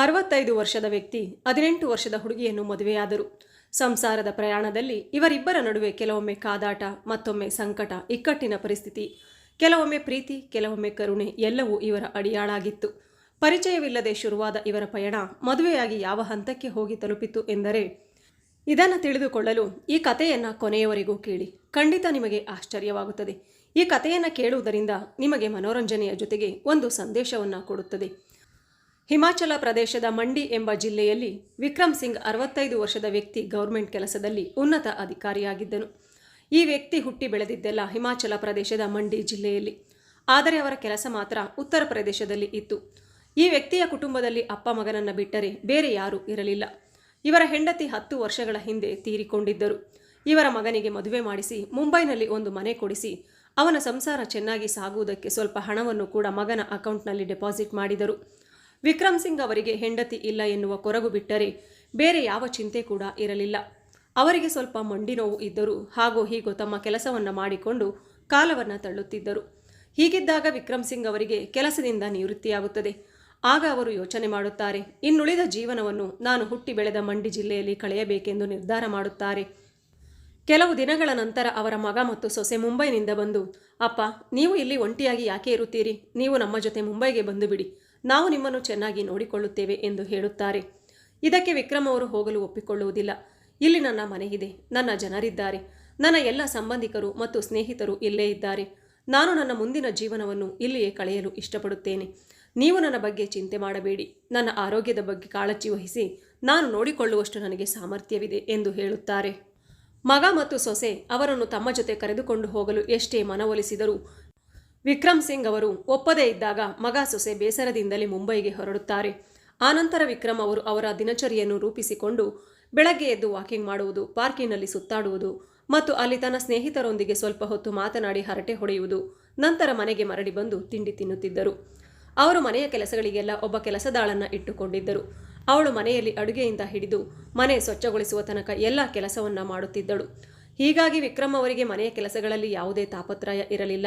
ಅರವತ್ತೈದು ವರ್ಷದ ವ್ಯಕ್ತಿ, ಹದಿನೆಂಟು ವರ್ಷದ ಹುಡುಗಿಯನ್ನು ಮದುವೆಯಾದರು. ಸಂಸಾರದ ಪ್ರಯಾಣದಲ್ಲಿ ಇವರಿಬ್ಬರ ನಡುವೆ ಕೆಲವೊಮ್ಮೆ ಕಾದಾಟ, ಮತ್ತೊಮ್ಮೆ ಸಂಕಟ, ಇಕ್ಕಟ್ಟಿನ ಪರಿಸ್ಥಿತಿ. ಕೆಲವೊಮ್ಮೆ ಪ್ರೀತಿ, ಕೆಲವೊಮ್ಮೆ ಕರುಣೆ ಎಲ್ಲವೂ ಇವರ ಅಡಿಯಾಳಾಗಿತ್ತು. ಪರಿಚಯವಿಲ್ಲದೆ ಶುರುವಾದ ಇವರ ಪಯಣ ಮದುವೆಯಾಗಿ ಯಾವ ಹಂತಕ್ಕೆ ಹೋಗಿ ತಲುಪಿತು ಎಂದರೆ, ಇದನ್ನು ತಿಳಿದುಕೊಳ್ಳಲು ಈ ಕಥೆಯನ್ನು ಕೊನೆಯವರೆಗೂ ಕೇಳಿ. ಖಂಡಿತ ನಿಮಗೆ ಆಶ್ಚರ್ಯವಾಗುತ್ತದೆ. ಈ ಕಥೆಯನ್ನು ಕೇಳುವುದರಿಂದ ನಿಮಗೆ ಮನೋರಂಜನೆಯ ಜೊತೆಗೆ ಒಂದು ಸಂದೇಶವನ್ನು ಕೊಡುತ್ತದೆ. ಹಿಮಾಚಲ ಪ್ರದೇಶದ ಮಂಡಿ ಎಂಬ ಜಿಲ್ಲೆಯಲ್ಲಿ ವಿಕ್ರಮ್ ಸಿಂಗ್ ಅರವತ್ತೈದು ವರ್ಷದ ವ್ಯಕ್ತಿ ಗೌರ್ಮೆಂಟ್ ಕೆಲಸದಲ್ಲಿ ಉನ್ನತ ಅಧಿಕಾರಿಯಾಗಿದ್ದನು. ಈ ವ್ಯಕ್ತಿ ಹುಟ್ಟಿ ಬೆಳೆದಿದ್ದೆಲ್ಲ ಹಿಮಾಚಲ ಪ್ರದೇಶದ ಮಂಡಿ ಜಿಲ್ಲೆಯಲ್ಲಿ. ಆದರೆ ಅವರ ಕೆಲಸ ಮಾತ್ರ ಉತ್ತರ ಪ್ರದೇಶದಲ್ಲಿ ಇತ್ತು. ಈ ವ್ಯಕ್ತಿಯ ಕುಟುಂಬದಲ್ಲಿ ಅಪ್ಪ ಮಗನನ್ನು ಬಿಟ್ಟರೆ ಬೇರೆ ಯಾರೂ ಇರಲಿಲ್ಲ. ಇವರ ಹೆಂಡತಿ ಹತ್ತು ವರ್ಷಗಳ ಹಿಂದೆ ತೀರಿಕೊಂಡಿದ್ದರು. ಇವರ ಮಗನಿಗೆ ಮದುವೆ ಮಾಡಿಸಿ ಮುಂಬೈನಲ್ಲಿ ಒಂದು ಮನೆ ಕೊಡಿಸಿ ಅವನ ಸಂಸಾರ ಚೆನ್ನಾಗಿ ಸಾಗುವುದಕ್ಕೆ ಸ್ವಲ್ಪ ಹಣವನ್ನು ಕೂಡ ಮಗನ ಅಕೌಂಟ್ನಲ್ಲಿ ಡೆಪಾಸಿಟ್ ಮಾಡಿದರು. ವಿಕ್ರಮ್ ಸಿಂಗ್ ಅವರಿಗೆ ಹೆಂಡತಿ ಇಲ್ಲ ಎನ್ನುವ ಕೊರಗು ಬಿಟ್ಟರೆ ಬೇರೆ ಯಾವ ಚಿಂತೆ ಕೂಡ ಇರಲಿಲ್ಲ. ಅವರಿಗೆ ಸ್ವಲ್ಪ ಮಂಡಿ ನೋವು ಇದ್ದರೂ ಹಾಗೋ ಹೀಗೋ ತಮ್ಮ ಕೆಲಸವನ್ನು ಮಾಡಿಕೊಂಡು ಕಾಲವನ್ನು ತಳ್ಳುತ್ತಿದ್ದರು. ಹೀಗಿದ್ದಾಗ ವಿಕ್ರಮ್ ಸಿಂಗ್ ಅವರಿಗೆ ಕೆಲಸದಿಂದ ನಿವೃತ್ತಿಯಾಗುತ್ತದೆ. ಆಗ ಅವರು ಯೋಚನೆ ಮಾಡುತ್ತಾರೆ, ಇನ್ನುಳಿದ ಜೀವನವನ್ನು ನಾನು ಹುಟ್ಟಿ ಬೆಳೆದ ಮಂಡಿ ಜಿಲ್ಲೆಯಲ್ಲಿ ಕಳೆಯಬೇಕೆಂದು ನಿರ್ಧಾರ ಮಾಡುತ್ತಾರೆ. ಕೆಲವು ದಿನಗಳ ನಂತರ ಅವರ ಮಗ ಮತ್ತು ಸೊಸೆ ಮುಂಬೈನಿಂದ ಬಂದು, ಅಪ್ಪ, ನೀವು ಇಲ್ಲಿ ಒಂಟಿಯಾಗಿ ಯಾಕೆ ಇರುತ್ತೀರಿ? ನೀವು ನಮ್ಮ ಜೊತೆ ಮುಂಬೈಗೆ ಬಂದು ಬಿಡಿ. ನಾವು ನಿಮ್ಮನ್ನು ಚೆನ್ನಾಗಿ ನೋಡಿಕೊಳ್ಳುತ್ತೇವೆ ಎಂದು ಹೇಳುತ್ತಾರೆ. ಇದಕ್ಕೆ ವಿಕ್ರಮ್ ಅವರು ಹೋಗಲು ಒಪ್ಪಿಕೊಳ್ಳುವುದಿಲ್ಲ. ಇಲ್ಲಿ ನನ್ನ ಮನೆಯಿದೆ ನನ್ನ ಜನರಿದ್ದಾರೆ. ನನ್ನ ಎಲ್ಲ ಸಂಬಂಧಿಕರು ಮತ್ತು ಸ್ನೇಹಿತರು ಇಲ್ಲೇ ಇದ್ದಾರೆ. ನಾನು ನನ್ನ ಮುಂದಿನ ಜೀವನವನ್ನು ಇಲ್ಲಿಯೇ ಕಳೆಯಲು ಇಷ್ಟಪಡುತ್ತೇನೆ. ನೀವು ನನ್ನ ಬಗ್ಗೆ ಚಿಂತೆ ಮಾಡಬೇಡಿ. ನನ್ನ ಆರೋಗ್ಯದ ಬಗ್ಗೆ ಕಾಳಜಿ ವಹಿಸಿ ನಾನು ನೋಡಿಕೊಳ್ಳುವಷ್ಟು ನನಗೆ ಸಾಮರ್ಥ್ಯವಿದೆ ಎಂದು ಹೇಳುತ್ತಾರೆ. ಮಗ ಮತ್ತು ಸೊಸೆ ಅವರನ್ನು ತಮ್ಮ ಜೊತೆ ಕರೆದುಕೊಂಡು ಹೋಗಲು ಎಷ್ಟೇ ಮನವೊಲಿಸಿದರೂ ವಿಕ್ರಮ್ ಸಿಂಗ್ ಅವರು ಒಪ್ಪದೇ ಇದ್ದಾಗ ಮಗ ಸೊಸೆ ಬೇಸರದಿಂದಲೇ ಮುಂಬೈಗೆ ಹೊರಡುತ್ತಾರೆ. ಆನಂತರ ವಿಕ್ರಮ್ ಅವರು ಅವರ ದಿನಚರಿಯನ್ನು ರೂಪಿಸಿಕೊಂಡು ಬೆಳಗ್ಗೆ ಎದ್ದು ವಾಕಿಂಗ್ ಮಾಡುವುದು, ಪಾರ್ಕಿನಲ್ಲಿ ಸುತ್ತಾಡುವುದು ಮತ್ತು ಅಲ್ಲಿ ತನ್ನ ಸ್ನೇಹಿತರೊಂದಿಗೆ ಸ್ವಲ್ಪ ಹೊತ್ತು ಮಾತನಾಡಿ ಹರಟೆ ಹೊಡೆಯುವುದು, ನಂತರ ಮನೆಗೆ ಮರಳಿ ಬಂದು ತಿಂಡಿ ತಿನ್ನುತ್ತಿದ್ದರು. ಅವರು ಮನೆಯ ಕೆಲಸಗಳಿಗೆಲ್ಲ ಒಬ್ಬ ಕೆಲಸದಾಳನ್ನು ಇಟ್ಟುಕೊಂಡಿದ್ದರು. ಅವಳು ಮನೆಯಲ್ಲಿ ಅಡುಗೆಯಿಂದ ಹಿಡಿದು ಮನೆ ಸ್ವಚ್ಛಗೊಳಿಸುವ ತನಕ ಎಲ್ಲ ಕೆಲಸವನ್ನ ಮಾಡುತ್ತಿದ್ದಳು. ಹೀಗಾಗಿ ವಿಕ್ರಮ್ ಅವರಿಗೆ ಮನೆಯ ಕೆಲಸಗಳಲ್ಲಿ ಯಾವುದೇ ತಾಪತ್ರಯ ಇರಲಿಲ್ಲ.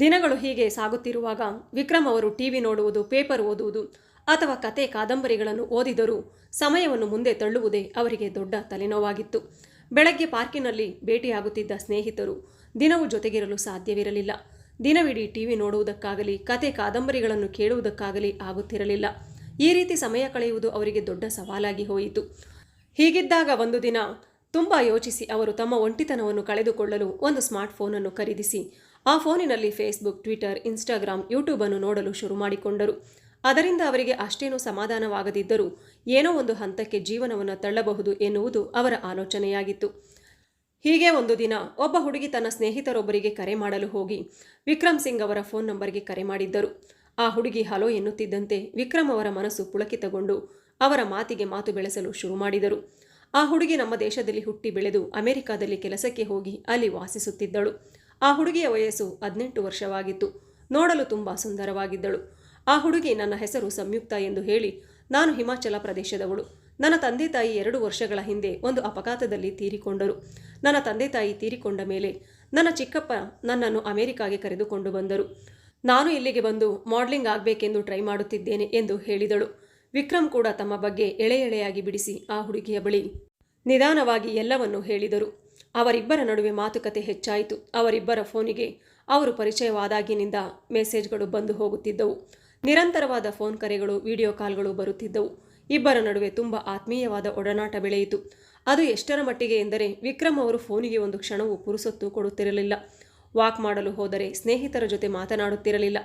ದಿನಗಳು ಹೀಗೆ ಸಾಗುತ್ತಿರುವಾಗ ವಿಕ್ರಮ್ ಅವರು ಟಿವಿ ನೋಡುವುದು, ಪೇಪರ್ ಓದುವುದು ಅಥವಾ ಕತೆ ಕಾದಂಬರಿಗಳನ್ನು ಓದಿದರೂ ಸಮಯವನ್ನು ಮುಂದೆ ತಳ್ಳುವುದೇ ಅವರಿಗೆ ದೊಡ್ಡ ತಲೆನೋವಾಗಿತ್ತು. ಬೆಳಗ್ಗೆ ಪಾರ್ಕಿನಲ್ಲಿ ಭೇಟಿಯಾಗುತ್ತಿದ್ದ ಸ್ನೇಹಿತರು ದಿನವೂ ಜೊತೆಗಿರಲು ಸಾಧ್ಯವಿರಲಿಲ್ಲ. ದಿನವಿಡೀ ಟಿವಿ ನೋಡುವುದಕ್ಕಾಗಲಿ, ಕತೆ ಕಾದಂಬರಿಗಳನ್ನು ಕೇಳುವುದಕ್ಕಾಗಲಿ ಆಗುತ್ತಿರಲಿಲ್ಲ. ಈ ರೀತಿ ಸಮಯ ಕಳೆಯುವುದು ಅವರಿಗೆ ದೊಡ್ಡ ಸವಾಲಾಗಿ ಹೋಯಿತು. ಹೀಗಿದ್ದಾಗ ಒಂದು ದಿನ ತುಂಬ ಯೋಚಿಸಿ ಅವರು ತಮ್ಮ ಒಂಟಿತನವನ್ನು ಕಳೆದುಕೊಳ್ಳಲು ಒಂದು ಸ್ಮಾರ್ಟ್ ಫೋನನ್ನು ಖರೀದಿಸಿ ಆ ಫೋನಿನಲ್ಲಿ ಫೇಸ್ಬುಕ್, ಟ್ವಿಟರ್, ಇನ್ಸ್ಟಾಗ್ರಾಮ್ ಯೂಟ್ಯೂಬನ್ನು ನೋಡಲು ಶುರು ಮಾಡಿಕೊಂಡರು. ಅದರಿಂದ ಅವರಿಗೆ ಅಷ್ಟೇನೂ ಸಮಾಧಾನವಾಗದಿದ್ದರೂ ಏನೋ ಒಂದು ಹಂತಕ್ಕೆ ಜೀವನವನ್ನು ತಳ್ಳಬಹುದು ಎನ್ನುವುದು ಅವರ ಆಲೋಚನೆಯಾಗಿತ್ತು. ಹೀಗೆ ಒಂದು ದಿನ ಒಬ್ಬ ಹುಡುಗಿ ತನ್ನ ಸ್ನೇಹಿತರೊಬ್ಬರಿಗೆ ಕರೆ ಮಾಡಲು ಹೋಗಿ ವಿಕ್ರಮ್ ಸಿಂಗ್ ಅವರ ಫೋನ್ ನಂಬರ್ಗೆ ಕರೆ ಮಾಡಿದ್ದರು. ಆ ಹುಡುಗಿ ಹಲೋ ಎನ್ನುತ್ತಿದ್ದಂತೆ ವಿಕ್ರಮ್ ಅವರ ಮನಸ್ಸು ಪುಳಕಿತಗೊಂಡು ಅವರ ಮಾತಿಗೆ ಮಾತು ಬೆಳೆಸಲು ಶುರು ಮಾಡಿದರು. ಆ ಹುಡುಗಿ ನಮ್ಮ ದೇಶದಲ್ಲಿ ಹುಟ್ಟಿ ಬೆಳೆದು ಅಮೆರಿಕಾದಲ್ಲಿ ಕೆಲಸಕ್ಕೆ ಹೋಗಿ ಅಲ್ಲಿ ವಾಸಿಸುತ್ತಿದ್ದಳು. ಆ ಹುಡುಗಿಯ ವಯಸ್ಸು ಹದಿನೆಂಟು ವರ್ಷವಾಗಿತ್ತು. ನೋಡಲು ತುಂಬ ಸುಂದರವಾಗಿದ್ದಳು. ಆ ಹುಡುಗಿ ನನ್ನ ಹೆಸರು ಸಂಯುಕ್ತ ಎಂದು ಹೇಳಿ ನಾನು ಹಿಮಾಚಲ ಪ್ರದೇಶದವಳು. ನನ್ನ ತಂದೆ ತಾಯಿ ಎರಡು ವರ್ಷಗಳ ಹಿಂದೆ ಒಂದು ಅಪಘಾತದಲ್ಲಿ ತೀರಿಕೊಂಡರು. ನನ್ನ ತಂದೆ ತಾಯಿ ತೀರಿಕೊಂಡ ಮೇಲೆ ನನ್ನ ಚಿಕ್ಕಪ್ಪ ನನ್ನನ್ನು ಅಮೆರಿಕಾಗೆ ಕರೆದುಕೊಂಡು ಬಂದರು. ನಾನು ಇಲ್ಲಿಗೆ ಬಂದು ಮಾಡಲಿಂಗ್ ಆಗಬೇಕೆಂದು ಟ್ರೈ ಮಾಡುತ್ತಿದ್ದೇನೆ ಎಂದು ಹೇಳಿದಳು. ವಿಕ್ರಮ್ ಕೂಡ ತಮ್ಮ ಬಗ್ಗೆ ಎಳೆ ಎಳೆಯಾಗಿ ಬಿಡಿಸಿ ಆ ಹುಡುಗಿಯ ಬಳಿ ನಿಧಾನವಾಗಿ ಎಲ್ಲವನ್ನು ಹೇಳಿದರು. ಅವರಿಬ್ಬರ ನಡುವೆ ಮಾತುಕತೆ ಹೆಚ್ಚಾಯಿತು. ಅವರಿಬ್ಬರ ಫೋನಿಗೆ ಅವರು ಪರಿಚಯವಾದಾಗಿನಿಂದ ಮೆಸೇಜ್ಗಳು ಬಂದು ಹೋಗುತ್ತಿದ್ದವು. ನಿರಂತರವಾದ ಫೋನ್ ಕರೆಗಳು, ವಿಡಿಯೋ ಕಾಲ್ಗಳು ಬರುತ್ತಿದ್ದವು. ಇಬ್ಬರ ನಡುವೆ ತುಂಬ ಆತ್ಮೀಯವಾದ ಒಡನಾಟ ಬೆಳೆಯಿತು. ಅದು ಎಷ್ಟರ ಮಟ್ಟಿಗೆ ಎಂದರೆ ವಿಕ್ರಮ್ ಅವರು ಫೋನಿಗೆ ಒಂದು ಕ್ಷಣವೂ ಪುರುಸೊತ್ತು ಕೊಡುತ್ತಿರಲಿಲ್ಲ. ವಾಕ್ ಮಾಡಲು ಹೋದರೆ ಸ್ನೇಹಿತರ ಜೊತೆ ಮಾತನಾಡುತ್ತಿರಲಿಲ್ಲ.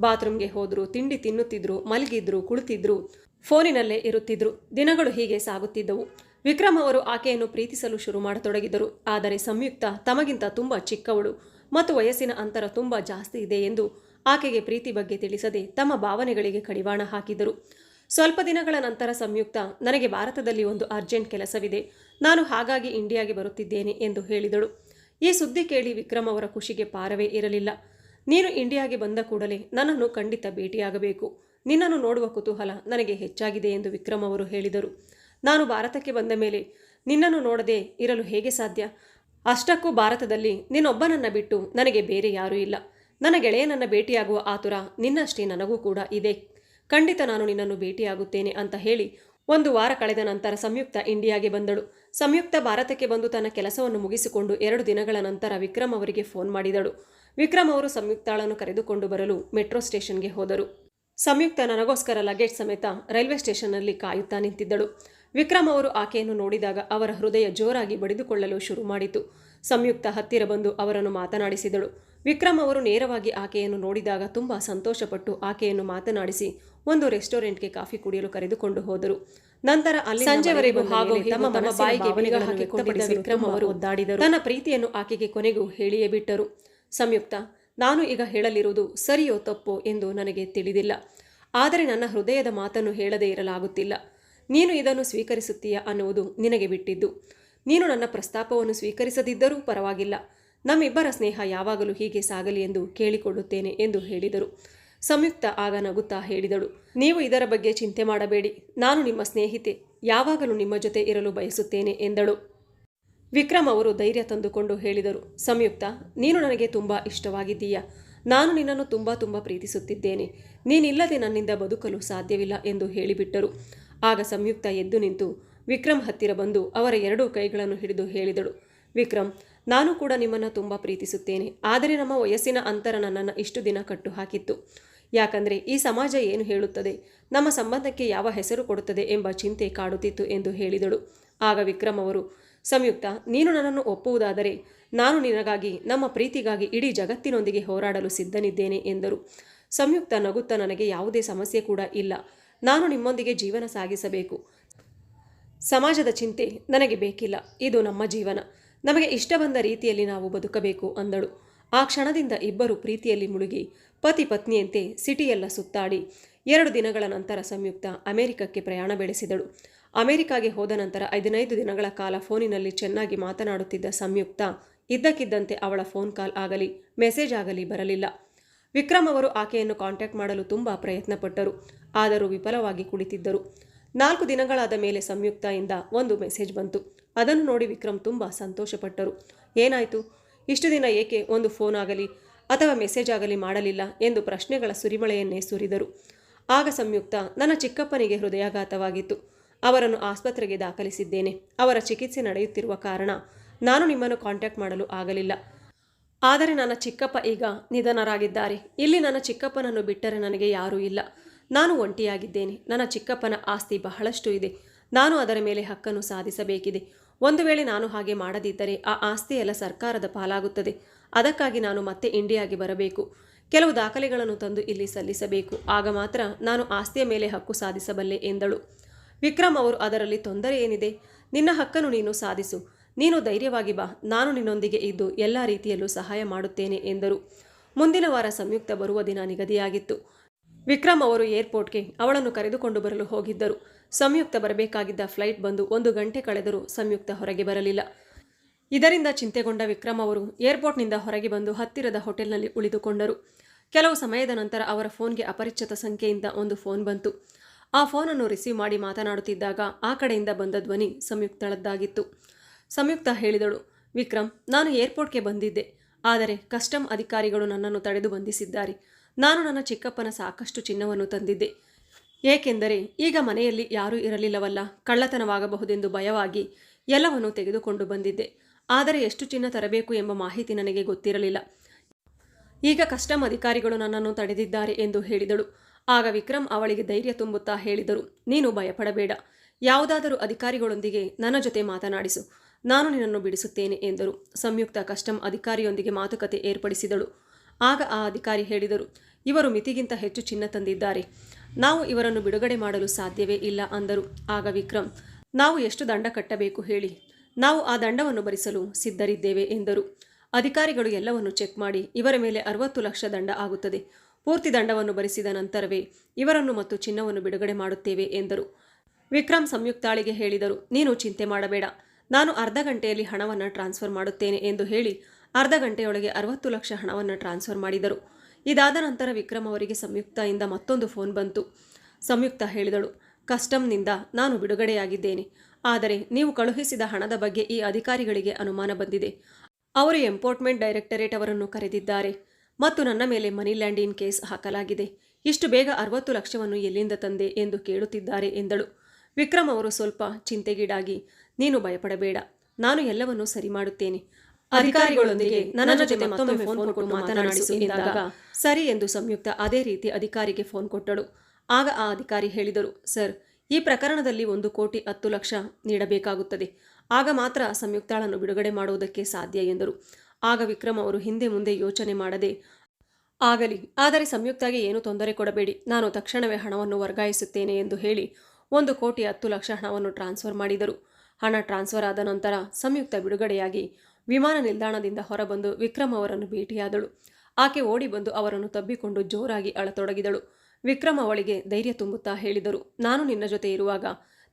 ಬಾತ್ರೂಮ್ಗೆ ಹೋದರೂ, ತಿಂಡಿ ತಿನ್ನುತ್ತಿದ್ರು, ಮಲಗಿದ್ರು, ಕುಳಿತಿದ್ರು, ಫೋನಿನಲ್ಲೇ ಇರುತ್ತಿದ್ರು. ದಿನಗಳು ಹೀಗೆ ಸಾಗುತ್ತಿದ್ದವು. ವಿಕ್ರಮ್ ಅವರು ಆಕೆಯನ್ನು ಪ್ರೀತಿಸಲು ಶುರು ಮಾಡತೊಡಗಿದರು. ಆದರೆ ಸಂಯುಕ್ತ ತಮಗಿಂತ ತುಂಬ ಚಿಕ್ಕವಳು. ಮತ್ತು ವಯಸ್ಸಿನ ಅಂತರ ತುಂಬ ಜಾಸ್ತಿ ಇದೆ ಎಂದು ಆಕೆಗೆ ಪ್ರೀತಿ ಬಗ್ಗೆ ತಿಳಿಸದೆ ತಮ್ಮ ಭಾವನೆಗಳಿಗೆ ಕಡಿವಾಣ ಹಾಕಿದರು. ಸ್ವಲ್ಪ ದಿನಗಳ ನಂತರ ಸಂಯುಕ್ತ, ನನಗೆ ಭಾರತದಲ್ಲಿ ಒಂದು ಅರ್ಜೆಂಟ್ ಕೆಲಸವಿದೆ. ನಾನು ಹಾಗಾಗಿ ಇಂಡಿಯಾಗೆ ಬರುತ್ತಿದ್ದೇನೆ ಎಂದು ಹೇಳಿದಳು. ಈ ಸುದ್ದಿ ಕೇಳಿ ವಿಕ್ರಮ್ ಅವರ ಖುಷಿಗೆ ಪಾರವೇ ಇರಲಿಲ್ಲ. ನೀನು ಇಂಡಿಯಾಗೆ ಬಂದ ಕೂಡಲೇ ನನ್ನನ್ನು ಖಂಡಿತ ಭೇಟಿಯಾಗಬೇಕು. ನಿನ್ನನ್ನು ನೋಡುವ ಕುತೂಹಲ ನನಗೆ ಹೆಚ್ಚಾಗಿದೆ ಎಂದು ವಿಕ್ರಮ್ ಅವರು ಹೇಳಿದರು. ನಾನು ಭಾರತಕ್ಕೆ ಬಂದ ಮೇಲೆ ನಿನ್ನನ್ನು ನೋಡದೆ ಇರಲು ಹೇಗೆ ಸಾಧ್ಯ? ಅಷ್ಟಕ್ಕೂ ಭಾರತದಲ್ಲಿ ನಿನ್ನೊಬ್ಬನನ್ನು ಬಿಟ್ಟು ನನಗೆ ಬೇರೆ ಯಾರೂ ಇಲ್ಲ. ನನ್ನ ಗೆಳೆಯನನ್ನು ಭೇಟಿಯಾಗುವ ಆತುರ ನಿನ್ನಷ್ಟೇ ನನಗೂ ಕೂಡ ಇದೆ. ಖಂಡಿತ ನಾನು ನಿನ್ನನ್ನು ಭೇಟಿಯಾಗುತ್ತೇನೆ ಅಂತ ಹೇಳಿ ಒಂದು ವಾರ ಕಳೆದ ನಂತರ ಸಂಯುಕ್ತ ಇಂಡಿಯಾಗೆ ಬಂದಳು. ಸಂಯುಕ್ತ ಭಾರತಕ್ಕೆ ಬಂದು ತನ್ನ ಕೆಲಸವನ್ನು ಮುಗಿಸಿಕೊಂಡು ಎರಡು ದಿನಗಳ ನಂತರ ವಿಕ್ರಮ್ ಅವರಿಗೆ ಫೋನ್ ಮಾಡಿದಳು. ವಿಕ್ರಮ್ ಅವರು ಸಂಯುಕ್ತಾಳನ್ನು ಕರೆದುಕೊಂಡು ಬರಲು ಮೆಟ್ರೋ ಸ್ಟೇಷನ್ಗೆ ಹೋದರು. ಸಂಯುಕ್ತ ನನಗೋಸ್ಕರ ಲಗೇಜ್ ಸಮೇತ ರೈಲ್ವೆ ಸ್ಟೇಷನ್ನಲ್ಲಿ ಕಾಯುತ್ತಾ ನಿಂತಿದ್ದಳು. ವಿಕ್ರಮ್ ಅವರು ಆಕೆಯನ್ನು ನೋಡಿದಾಗ ಅವರ ಹೃದಯ ಜೋರಾಗಿ ಬಡಿದುಕೊಳ್ಳಲು ಶುರು ಮಾಡಿತು. ಸಂಯುಕ್ತ ಹತ್ತಿರ ಬಂದು ಅವರನ್ನು ಮಾತನಾಡಿಸಿದಳು. ವಿಕ್ರಮ್ ಅವರು ನೇರವಾಗಿ ಆಕೆಯನ್ನು ನೋಡಿದಾಗ ತುಂಬ ಸಂತೋಷಪಟ್ಟು ಆಕೆಯನ್ನು ಮಾತನಾಡಿಸಿ ಒಂದು ರೆಸ್ಟೋರೆಂಟ್ಗೆ ಕಾಫಿ ಕುಡಿಯಲು ಕರೆದುಕೊಂಡು ಹೋದರು. ನಂತರ ಅಲ್ಲಿ ಸಂಜೆವರೆಗೂ ಹಾಗೂ ತಮ್ಮ ಬಾಯಿಗೆ ವಿಕ್ರಮ್ ಅವರು ಒದ್ದಾಡಿದರು. ತನ್ನ ಪ್ರೀತಿಯನ್ನು ಆಕೆಗೆ ಕೊನೆಗೂ ಹೇಳಿಯೇ ಬಿಟ್ಟರು ಸಂಯುಕ್ತ ನಾನು ಈಗ ಹೇಳಲಿರುವುದು ಸರಿಯೋ ತಪ್ಪೋ ಎಂದು ನನಗೆ ತಿಳಿದಿಲ್ಲ. ಆದರೆ ನನ್ನ ಹೃದಯದ ಮಾತನ್ನು ಹೇಳದೇ ಇರಲಾಗುತ್ತಿಲ್ಲ. ನೀನು ಇದನ್ನು ಸ್ವೀಕರಿಸುತ್ತೀಯ ಅನ್ನುವುದು ನಿನಗೆ ಬಿಟ್ಟಿದ್ದು. ನೀನು ನನ್ನ ಪ್ರಸ್ತಾಪವನ್ನು ಸ್ವೀಕರಿಸದಿದ್ದರೂ ಪರವಾಗಿಲ್ಲ. ನಮ್ಮಿಬ್ಬರ ಸ್ನೇಹ ಯಾವಾಗಲೂ ಹೀಗೆ ಸಾಗಲಿ ಎಂದು ಕೇಳಿಕೊಳ್ಳುತ್ತೇನೆ ಎಂದು ಹೇಳಿದರು. ಸಂಯುಕ್ತ ಆಗ ನಗುತ್ತಾ ಹೇಳಿದಳು, ನೀವು ಇದರ ಬಗ್ಗೆ ಚಿಂತೆ ಮಾಡಬೇಡಿ. ನಾನು ನಿಮ್ಮ ಸ್ನೇಹಿತೆ. ಯಾವಾಗಲೂ ನಿಮ್ಮ ಜೊತೆ ಇರಲು ಬಯಸುತ್ತೇನೆ ಎಂದಳು. ವಿಕ್ರಮ್ ಅವರು ಧೈರ್ಯ ತಂದುಕೊಂಡು ಹೇಳಿದರು, ಸಂಯುಕ್ತ, ನೀನು ನನಗೆ ತುಂಬ ಇಷ್ಟವಾಗಿದ್ದೀಯ. ನಾನು ನಿನ್ನನ್ನು ತುಂಬ ತುಂಬ ಪ್ರೀತಿಸುತ್ತಿದ್ದೇನೆ. ನೀನಿಲ್ಲದೆ ನನ್ನಿಂದ ಬದುಕಲು ಸಾಧ್ಯವಿಲ್ಲ ಎಂದು ಹೇಳಿಬಿಟ್ಟರು. ಆಗ ಸಂಯುಕ್ತ ಎದ್ದು ನಿಂತು ವಿಕ್ರಮ್ ಹತ್ತಿರ ಬಂದು ಅವರ ಎರಡೂ ಕೈಗಳನ್ನು ಹಿಡಿದು ಹೇಳಿದಳು. ವಿಕ್ರಮ್ ನಾನು ಕೂಡ ನಿಮ್ಮನ್ನು ತುಂಬ ಪ್ರೀತಿಸುತ್ತೇನೆ. ಆದರೆ ನಮ್ಮ ವಯಸ್ಸಿನ ಅಂತರ ನನ್ನನ್ನು ಇಷ್ಟು ದಿನ ಕಟ್ಟು ಹಾಕಿತ್ತು. ಯಾಕಂದರೆ ಈ ಸಮಾಜ ಏನು ಹೇಳುತ್ತದೆ? ನಮ್ಮ ಸಂಬಂಧಕ್ಕೆ ಯಾವ ಹೆಸರು ಕೊಡುತ್ತದೆ ಎಂಬ ಚಿಂತೆ ಕಾಡುತ್ತಿತ್ತು ಎಂದು ಹೇಳಿದಳು. ಆಗ ವಿಕ್ರಮ್ ಅವರು, ಸಂಯುಕ್ತ, ನೀನು ನನ್ನನ್ನು ಒಪ್ಪುವುದಾದರೆ ನಾನು ನಿನಗಾಗಿ, ನಮ್ಮ ಪ್ರೀತಿಗಾಗಿ ಇಡೀ ಜಗತ್ತಿನೊಂದಿಗೆ ಹೋರಾಡಲು ಸಿದ್ಧನಿದ್ದೇನೆ ಎಂದರು. ಸಂಯುಕ್ತ ನಗುತ್ತಾ, ನನಗೆ ಯಾವುದೇ ಸಮಸ್ಯೆ ಕೂಡ ಇಲ್ಲ. ನಾನು ನಿಮ್ಮೊಂದಿಗೆ ಜೀವನ ಸಾಗಿಸಬೇಕು. ಸಮಾಜದ ಚಿಂತೆ ನನಗೆ ಬೇಕಿಲ್ಲ. ಇದು ನಮ್ಮ ಜೀವನ. ನಮಗೆ ಇಷ್ಟ ಬಂದ ರೀತಿಯಲ್ಲಿ ನಾವು ಬದುಕಬೇಕು ಅಂದಳು. ಆ ಕ್ಷಣದಿಂದ ಇಬ್ಬರು ಪ್ರೀತಿಯಲ್ಲಿ ಮುಳುಗಿ, ಪತಿ ಪತ್ನಿಯಂತೆ ಸಿಟಿಯೆಲ್ಲ ಸುತ್ತಾಡಿ, ಎರಡು ದಿನಗಳ ನಂತರ ಸಂಯುಕ್ತ ಅಮೆರಿಕಕ್ಕೆ ಪ್ರಯಾಣ ಬೆಳೆಸಿದಳು. ಅಮೆರಿಕಾಗೆ ಹೋದ ನಂತರ ಹದಿನೈದು ದಿನಗಳ ಕಾಲ ಫೋನಿನಲ್ಲಿ ಚೆನ್ನಾಗಿ ಮಾತನಾಡುತ್ತಿದ್ದ ಸಂಯುಕ್ತ, ಇದ್ದಕ್ಕಿದ್ದಂತೆ ಅವಳ ಫೋನ್ ಕಾಲ್ ಆಗಲಿ, ಮೆಸೇಜ್ ಆಗಲಿ ಬರಲಿಲ್ಲ. ವಿಕ್ರಮ್ ಅವರು ಆಕೆಯನ್ನು ಕಾಂಟ್ಯಾಕ್ಟ್ ಮಾಡಲು ತುಂಬ ಪ್ರಯತ್ನಪಟ್ಟರು. ಆದರೂ ವಿಫಲವಾಗಿ ಕುಳಿತಿದ್ದರು. ನಾಲ್ಕು ದಿನಗಳಾದ ಮೇಲೆ ಸಂಯುಕ್ತದಿಂದ ಒಂದು ಮೆಸೇಜ್ ಬಂತು. ಅದನ್ನು ನೋಡಿ ವಿಕ್ರಮ್ ತುಂಬ ಸಂತೋಷಪಟ್ಟರು. ಏನಾಯಿತು? ಇಷ್ಟು ದಿನ ಏಕೆ ಒಂದು ಫೋನ್ ಆಗಲಿ ಅಥವಾ ಮೆಸೇಜ್ ಆಗಲಿ ಮಾಡಲಿಲ್ಲ ಎಂದು ಪ್ರಶ್ನೆಗಳ ಸುರಿಮಳೆಯನ್ನೇ ಸುರಿದರು. ಆಗ ಸಂಯುಕ್ತ, ನನ್ನ ಚಿಕ್ಕಪ್ಪನಿಗೆ ಹೃದಯಾಘಾತವಾಗಿತ್ತು. ಅವರನ್ನು ಆಸ್ಪತ್ರೆಗೆ ದಾಖಲಿಸಿದ್ದೇನೆ. ಅವರ ಚಿಕಿತ್ಸೆ ನಡೆಯುತ್ತಿರುವ ಕಾರಣ ನಾನು ನಿಮ್ಮನ್ನು ಕಾಂಟ್ಯಾಕ್ಟ್ ಮಾಡಲು ಆಗಲಿಲ್ಲ. ಆದರೆ ನನ್ನ ಚಿಕ್ಕಪ್ಪ ಈಗ ನಿಧನರಾಗಿದ್ದಾರೆ. ಇಲ್ಲಿ ನನ್ನ ಚಿಕ್ಕಪ್ಪನನ್ನು ಬಿಟ್ಟರೆ ನನಗೆ ಯಾರೂ ಇಲ್ಲ. ನಾನು ಒಂಟಿಯಾಗಿದ್ದೇನೆ. ನನ್ನ ಚಿಕ್ಕಪ್ಪನ ಆಸ್ತಿ ಬಹಳಷ್ಟು ಇದೆ. ನಾನು ಅದರ ಮೇಲೆ ಹಕ್ಕನ್ನು ಸಾಧಿಸಬೇಕಿದೆ. ಒಂದು ವೇಳೆ ನಾನು ಹಾಗೆ ಮಾಡದಿದ್ದರೆ ಆ ಆಸ್ತಿ ಎಲ್ಲ ಸರ್ಕಾರದ ಪಾಲಾಗುತ್ತದೆ. ಅದಕ್ಕಾಗಿ ನಾನು ಮತ್ತೆ ಇಂಡಿಯಾಗೆ ಬರಬೇಕು. ಕೆಲವು ದಾಖಲೆಗಳನ್ನು ತಂದು ಇಲ್ಲಿ ಸಲ್ಲಿಸಬೇಕು. ಆಗ ಮಾತ್ರ ನಾನು ಆಸ್ತಿಯ ಮೇಲೆ ಹಕ್ಕು ಸಾಧಿಸಬಲ್ಲೆ ಎಂದಳು. ವಿಕ್ರಮ್ ಅವರು ಅದರಲ್ಲಿ ತೊಂದರೆ ಏನಿದೆ? ನಿನ್ನ ಹಕ್ಕನ್ನು ನೀನು ಸಾಧಿಸು. ನೀನು ಧೈರ್ಯವಾಗಿ ಬಾ, ನಾನು ನಿನ್ನೊಂದಿಗೆ ಇದ್ದು ಎಲ್ಲ ರೀತಿಯಲ್ಲೂ ಸಹಾಯ ಮಾಡುತ್ತೇನೆ ಎಂದರು. ಮುಂದಿನ ವಾರ ಸಂಯುಕ್ತ ಬರುವ ದಿನ ನಿಗದಿಯಾಗಿತ್ತು. ವಿಕ್ರಮ್ ಅವರು ಏರ್ಪೋರ್ಟ್ಗೆ ಅವಳನ್ನು ಕರೆದುಕೊಂಡು ಬರಲು ಹೋಗಿದ್ದರು. ಸಂಯುಕ್ತ ಬರಬೇಕಾಗಿದ್ದ ಫ್ಲೈಟ್ ಬಂದು ಒಂದು ಗಂಟೆ ಕಳೆದರೂ ಸಂಯುಕ್ತ ಹೊರಗೆ ಬರಲಿಲ್ಲ. ಇದರಿಂದ ಚಿಂತೆಗೊಂಡ ವಿಕ್ರಮ್ ಅವರು ಏರ್ಪೋರ್ಟ್ನಿಂದ ಹೊರಗೆ ಬಂದು ಹತ್ತಿರದ ಹೋಟೆಲ್ನಲ್ಲಿ ಉಳಿದುಕೊಂಡರು. ಕೆಲವು ಸಮಯದ ನಂತರ ಅವರ ಫೋನ್ಗೆ ಅಪರಿಚಿತ ಸಂಖ್ಯೆಯಿಂದ ಒಂದು ಫೋನ್ ಬಂತು. ಆ ಫೋನನ್ನು ರಿಸೀವ್ ಮಾಡಿ ಮಾತನಾಡುತ್ತಿದ್ದಾಗ ಆ ಕಡೆಯಿಂದ ಬಂದ ಧ್ವನಿ ಸಂಯುಕ್ತಳದ್ದಾಗಿತ್ತು. ಸಂಯುಕ್ತ ಹೇಳಿದಳು, ವಿಕ್ರಮ್, ನಾನು ಏರ್ಪೋರ್ಟ್ಗೆ ಬಂದಿದ್ದೆ. ಆದರೆ ಕಸ್ಟಮ್ ಅಧಿಕಾರಿಗಳು ನನ್ನನ್ನು ತಡೆದು ಬಂಧಿಸಿದ್ದಾರೆ. ನಾನು ನನ್ನ ಚಿಕ್ಕಪ್ಪನ ಸಾಕಷ್ಟು ಚಿನ್ನವನ್ನು ತಂದಿದ್ದೆ. ಏಕೆಂದರೆ ಈಗ ಮನೆಯಲ್ಲಿ ಯಾರೂ ಇರಲಿಲ್ಲವಲ್ಲ. ಕಳ್ಳತನವಾಗಬಹುದೆಂದು ಭಯವಾಗಿ ಎಲ್ಲವನ್ನು ತೆಗೆದುಕೊಂಡು ಬಂದಿದ್ದೆ. ಆದರೆ ಎಷ್ಟು ಚಿನ್ನ ತರಬೇಕು ಎಂಬ ಮಾಹಿತಿ ನನಗೆ ಗೊತ್ತಿರಲಿಲ್ಲ. ಈಗ ಕಸ್ಟಮ್ ಅಧಿಕಾರಿಗಳು ನನ್ನನ್ನು ತಡೆದಿದ್ದಾರೆ ಎಂದು ಹೇಳಿದಳು. ಆಗ ವಿಕ್ರಮ್ ಅವಳಿಗೆ ಧೈರ್ಯ ತುಂಬುತ್ತಾ ಹೇಳಿದರು, ನೀನು ಭಯಪಡಬೇಡ. ಯಾವುದಾದರೂ ಅಧಿಕಾರಿಗಳೊಂದಿಗೆ ನನ್ನ ಜೊತೆ ಮಾತನಾಡಿಸು. ನಾನು ನಿನ್ನನ್ನು ಬಿಡಿಸುತ್ತೇನೆ ಎಂದರು. ಸಂಯುಕ್ತ ಕಸ್ಟಮ್ ಅಧಿಕಾರಿಯೊಂದಿಗೆ ಮಾತುಕತೆ ಏರ್ಪಡಿಸಿದಳು. ಆಗ ಆ ಅಧಿಕಾರಿ ಹೇಳಿದರು, ಇವರು ಮಿತಿಗಿಂತ ಹೆಚ್ಚು ಚಿನ್ನ ತಂದಿದ್ದಾರೆ. ನಾವು ಇವರನ್ನು ಬಿಡುಗಡೆ ಮಾಡಲು ಸಾಧ್ಯವೇ ಇಲ್ಲ ಅಂದರು. ಆಗ ವಿಕ್ರಮ್, ನಾವು ಎಷ್ಟು ದಂಡ ಕಟ್ಟಬೇಕು ಹೇಳಿ. ನಾವು ಆ ದಂಡವನ್ನು ಭರಿಸಲು ಸಿದ್ಧರಿದ್ದೇವೆ ಎಂದರು. ಅಧಿಕಾರಿಗಳು ಎಲ್ಲವನ್ನು ಚೆಕ್ ಮಾಡಿ, ಇವರ ಮೇಲೆ ಅರವತ್ತು ಲಕ್ಷ ದಂಡ ಆಗುತ್ತದೆ. ಪೂರ್ತಿ ದಂಡವನ್ನು ಭರಿಸಿದ ನಂತರವೇ ಇವರನ್ನು ಮತ್ತು ಚಿನ್ನವನ್ನು ಬಿಡುಗಡೆ ಮಾಡುತ್ತೇವೆ ಎಂದರು. ವಿಕ್ರಮ್ ಸಂಯುಕ್ತಾಳಿಗೆ ಹೇಳಿದರು, ನೀನು ಚಿಂತೆ ಮಾಡಬೇಡ. ನಾನು ಅರ್ಧ ಗಂಟೆಯಲ್ಲಿ ಹಣವನ್ನು ಟ್ರಾನ್ಸ್ಫರ್ ಮಾಡುತ್ತೇನೆ ಎಂದು ಹೇಳಿ ಅರ್ಧ ಗಂಟೆಯೊಳಗೆ ಅರವತ್ತು ಲಕ್ಷ ಹಣವನ್ನು ಟ್ರಾನ್ಸ್ಫರ್ ಮಾಡಿದರು. ಇದಾದ ನಂತರ ವಿಕ್ರಮ್ ಅವರಿಗೆ ಸಂಯುಕ್ತದಿಂದ ಮತ್ತೊಂದು ಫೋನ್ ಬಂತು. ಸಂಯುಕ್ತ ಹೇಳಿದಳು, ಕಸ್ಟಮ್ನಿಂದ ನಾನು ಬಿಡುಗಡೆಯಾಗಿದ್ದೇನೆ. ಆದರೆ ನೀವು ಕಳುಹಿಸಿದ ಹಣದ ಬಗ್ಗೆ ಈ ಅಧಿಕಾರಿಗಳಿಗೆ ಅನುಮಾನ ಬಂದಿದೆ. ಅವರು ಎಂಪೋರ್ಟ್ಮೆಂಟ್ ಡೈರೆಕ್ಟರೇಟ್ ಅವರನ್ನು ಕರೆದಿದ್ದಾರೆ. ಮತ್ತು ನನ್ನ ಮೇಲೆ ಮನಿ ಲ್ಯಾಂಡಿನ್ ಕೇಸ್ ಹಾಕಲಾಗಿದೆ. ಇಷ್ಟು ಬೇಗ ಅರವತ್ತು ಲಕ್ಷವನ್ನು ಎಲ್ಲಿಂದ ತಂದೆ ಎಂದು ಕೇಳುತ್ತಿದ್ದಾರೆ, ಎಂದಳು. ವಿಕ್ರಮ್ ಅವರು ಸ್ವಲ್ಪ ಚಿಂತೆಗೀಡಾಗಿ ನೀನು ಭಯಪಡಬೇಡ ನಾನು ಎಲ್ಲವನ್ನೂ ಸರಿ ಮಾಡುತ್ತೇನೆ. ಅಧಿಕಾರಿಗಳೊಂದಿಗೆ ನನ್ನ ಜೊತೆ ಮತ್ತೊಮ್ಮೆ ಫೋನ್ ಕೊಟ್ಟು ಮಾತನಾಡಿಸು ಎಂದಾಗ ಸರಿ ಎಂದು ಸಂಯುಕ್ತ ಅದೇ ರೀತಿ ಅಧಿಕಾರಿಗೆ ಫೋನ್ ಕೊಟ್ಟಳು. ಆಗ ಆ ಅಧಿಕಾರಿ ಹೇಳಿದರು ಸರ್ ಈ ಪ್ರಕರಣದಲ್ಲಿ ಒಂದು ಕೋಟಿ ಹತ್ತು ಲಕ್ಷ ನೀಡಬೇಕಾಗುತ್ತದೆ. ಆಗ ಮಾತ್ರ ಸಂಯುಕ್ತಾಳನ್ನು ಬಿಡುಗಡೆ ಮಾಡುವುದಕ್ಕೆ ಸಾಧ್ಯ ಎಂದರು. ಆಗ ವಿಕ್ರಮ್ ಅವರು ಹಿಂದೆ ಮುಂದೆ ಯೋಚನೆ ಮಾಡದೆ ಆಗಲಿ ಆದರೆ ಸಂಯುಕ್ತಾಗೆ ಏನು ತೊಂದರೆ ಕೊಡಬೇಡಿ. ನಾನು ತಕ್ಷಣವೇ ಹಣವನ್ನು ವರ್ಗಾಯಿಸುತ್ತೇನೆ ಎಂದು ಹೇಳಿ ಒಂದು ಕೋಟಿ ಹತ್ತು ಲಕ್ಷ ಹಣವನ್ನು ಟ್ರಾನ್ಸ್ಫರ್ ಮಾಡಿದರು. ಹಣ ಟ್ರಾನ್ಸ್ಫರ್ ಆದ ನಂತರ ಸಂಯುಕ್ತ ಬಿಡುಗಡೆಯಾಗಿ ವಿಮಾನ ನಿಲ್ದಾಣದಿಂದ ಹೊರಬಂದು ವಿಕ್ರಮ್ ಅವರನ್ನು ಭೇಟಿಯಾದಳು. ಆಕೆ ಓಡಿ ಬಂದು ಅವರನ್ನು ತಬ್ಬಿಕೊಂಡು ಜೋರಾಗಿ ಅಳತೊಡಗಿದಳು. ವಿಕ್ರಮ್ ಅವಳಿಗೆ ಧೈರ್ಯ ತುಂಬುತ್ತಾ ಹೇಳಿದರು, ನಾನು ನಿನ್ನ ಜೊತೆ ಇರುವಾಗ